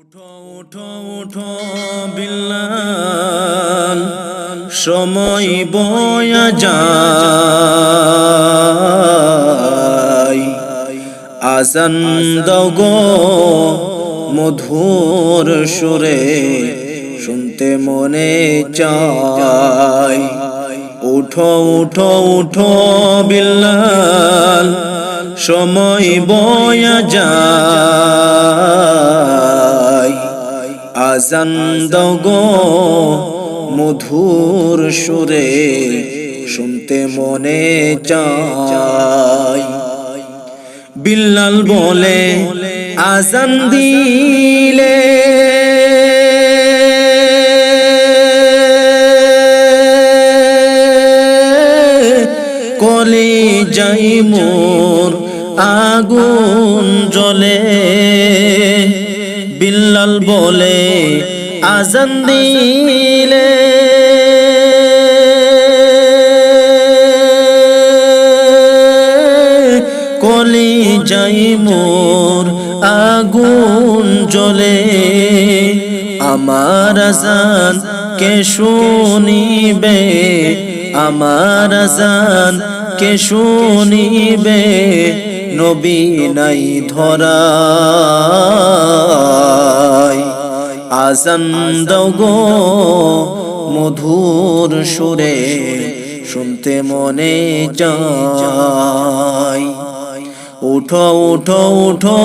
উঠো উঠো উঠো, বিল্লাল। সময় বয়া যায়। আজান গো মধুর সুরে, শুনতে মনে চায়। উঠো উঠো উঠো, বিল্লাল। সময় বয়া যায়। আজান দাও গো মধুর সুরে, শুনতে মনে চায় বিল্লাল বলে, আজান দিলে। কলে যাই মোর আগুন জ্বলে। বিল্লাল বলে, আজান দিলে। কলি যাই মোর আগুন জ্বলে, আমার আজান কে শুনিবে? আমার আজান কে শুনিবে নবী নাই ধরা আজান দাও গো মধুর সুরে, শুনতে মনে চায় উঠো উঠো উঠো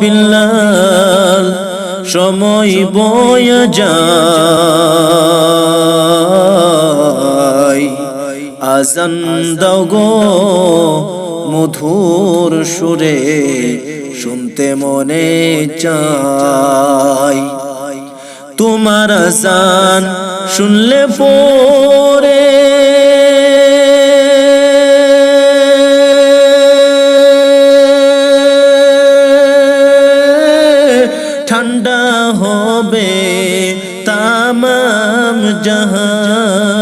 বিল্লাল, সময় বয় যায়। আজান দাও গো মধুর সুরে শুনতে মনে চায় তোমার আজান শুনলে পরে ঠান্ডা হবে তামাম জাহান।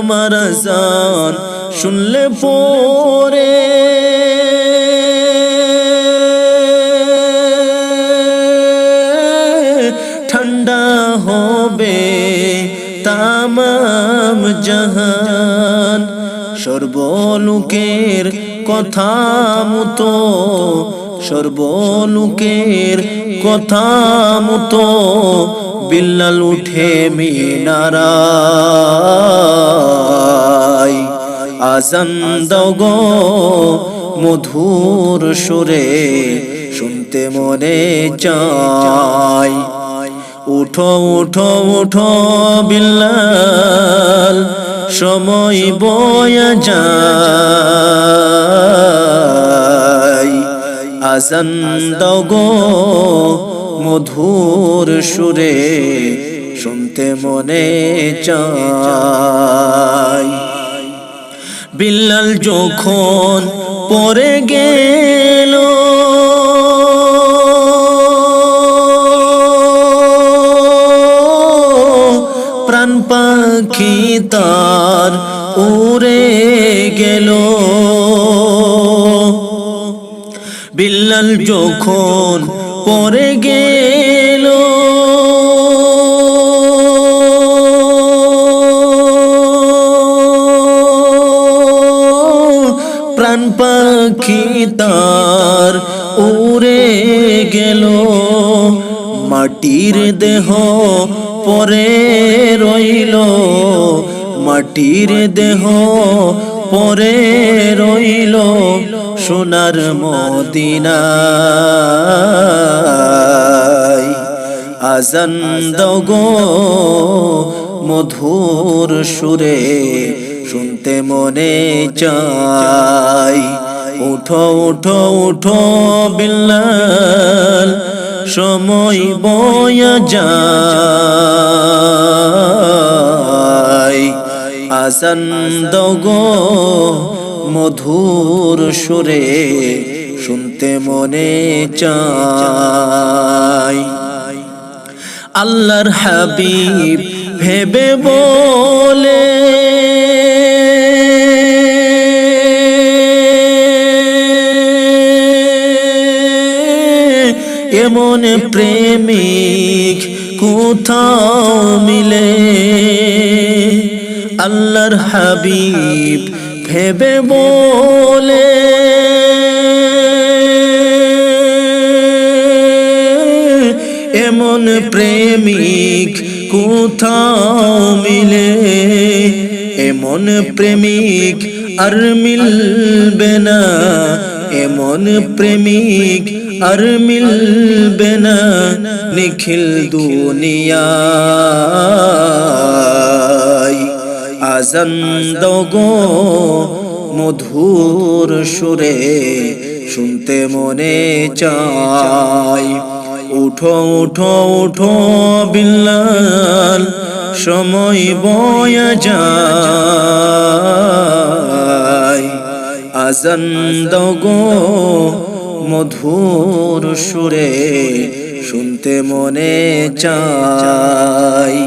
তোমার আজান শুনলে পরে। ঠান্ডা হবে তামাম জাহান। সর্বলোকের কথা মতো সর্বলোকের কথা মতো বিল্লাল উঠে মিনারায়। আজান দাও গো মধুর সুরে, শুনতে মনে চায় উঠো উঠো উঠো বিল্লাল, সময় বয়া যায়। আজান দাও গো মধুর সুরে শুনতে মনে চায় বিল্লাল যখন পরে গেল, প্রাণ পাখি তার উড়ে গেল। বিল্লাল যখন পরে গেল। প্রাণ পাখি তার উড়ে গেল। মাটির দেহ পরে রইল। মাটির দেহ পরে রইল সোনার মদিনায়। আজান দাও গো মধুর সুরে, শুনতে মনে চাই। উঠো উঠো উঠো বিল্লাল, সময় বয়া যায়। আসান দগো মধুর সুরে, শুনতে মনে চায় আল্লাহর হাবিব ভেবে বলে, এমন প্রেমিক কোথাও মিলে। আল্লাহর হাবিব ভেবে বলে। এমন প্রেমিক কোথাও মিলে, এমন প্রেমিক আর মিলবে না, এমন প্রেমিক আর মিলবে না, নিখিল দুনিয়ায় আজান দগো মধুর সুরে, শুনতে মনে চায় উঠো উঠো উঠো বিল্লাল, সময় বয়া যায়। আজান দগো মধুর সুরে, শুনতে মনে চায়